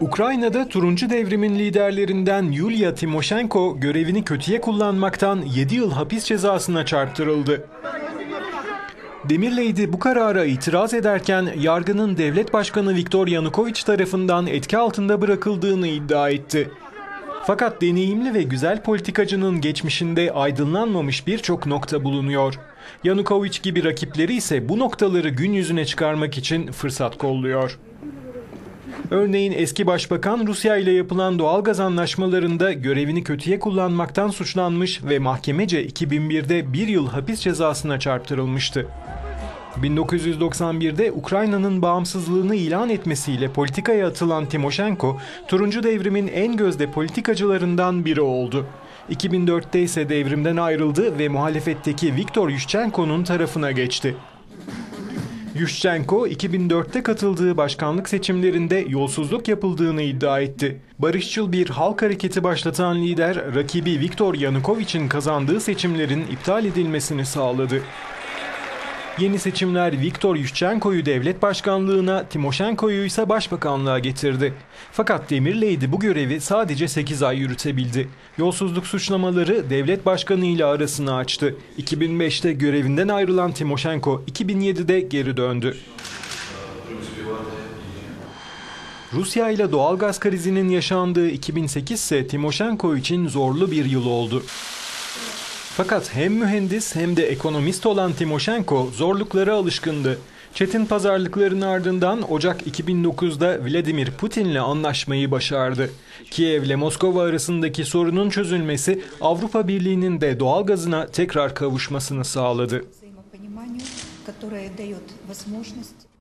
Ukrayna'da turuncu devrimin liderlerinden Yulia Timoshenko görevini kötüye kullanmaktan 7 yıl hapis cezasına çarptırıldı. Demirleydi bu karara itiraz ederken yargının devlet başkanı Viktor Yanukovic tarafından etki altında bırakıldığını iddia etti. Fakat deneyimli ve güzel politikacının geçmişinde aydınlanmamış birçok nokta bulunuyor. Yanukovic gibi rakipleri ise bu noktaları gün yüzüne çıkarmak için fırsat kolluyor. Örneğin eski başbakan Rusya ile yapılan doğalgaz anlaşmalarında görevini kötüye kullanmaktan suçlanmış ve mahkemece 2001'de bir yıl hapis cezasına çarptırılmıştı. 1991'de Ukrayna'nın bağımsızlığını ilan etmesiyle politikaya atılan Timoshenko, turuncu devrimin en gözde politikacılarından biri oldu. 2004'te ise devrimden ayrıldı ve muhalefetteki Viktor Yushchenko'nun tarafına geçti. Yushchenko 2004'te katıldığı başkanlık seçimlerinde yolsuzluk yapıldığını iddia etti. Barışçıl bir halk hareketi başlatan lider rakibi Viktor Yanukovych'in kazandığı seçimlerin iptal edilmesini sağladı. Yeni seçimler Viktor Yushchenko'yu devlet başkanlığına, Timoshenko'yu ise başbakanlığa getirdi. Fakat Demirleydi bu görevi sadece 8 ay yürütebildi. Yolsuzluk suçlamaları devlet başkanı ile arasını açtı. 2005'te görevinden ayrılan Timoshenko 2007'de geri döndü. Rusya ile doğalgaz krizinin yaşandığı 2008 ise Timoshenko için zorlu bir yıl oldu. Fakat hem mühendis hem de ekonomist olan Timoshenko zorluklara alışkındı. Çetin pazarlıkların ardından Ocak 2009'da Vladimir Putin'le anlaşmayı başardı. Kiev ile Moskova arasındaki sorunun çözülmesi Avrupa Birliği'nin de doğalgazına tekrar kavuşmasını sağladı.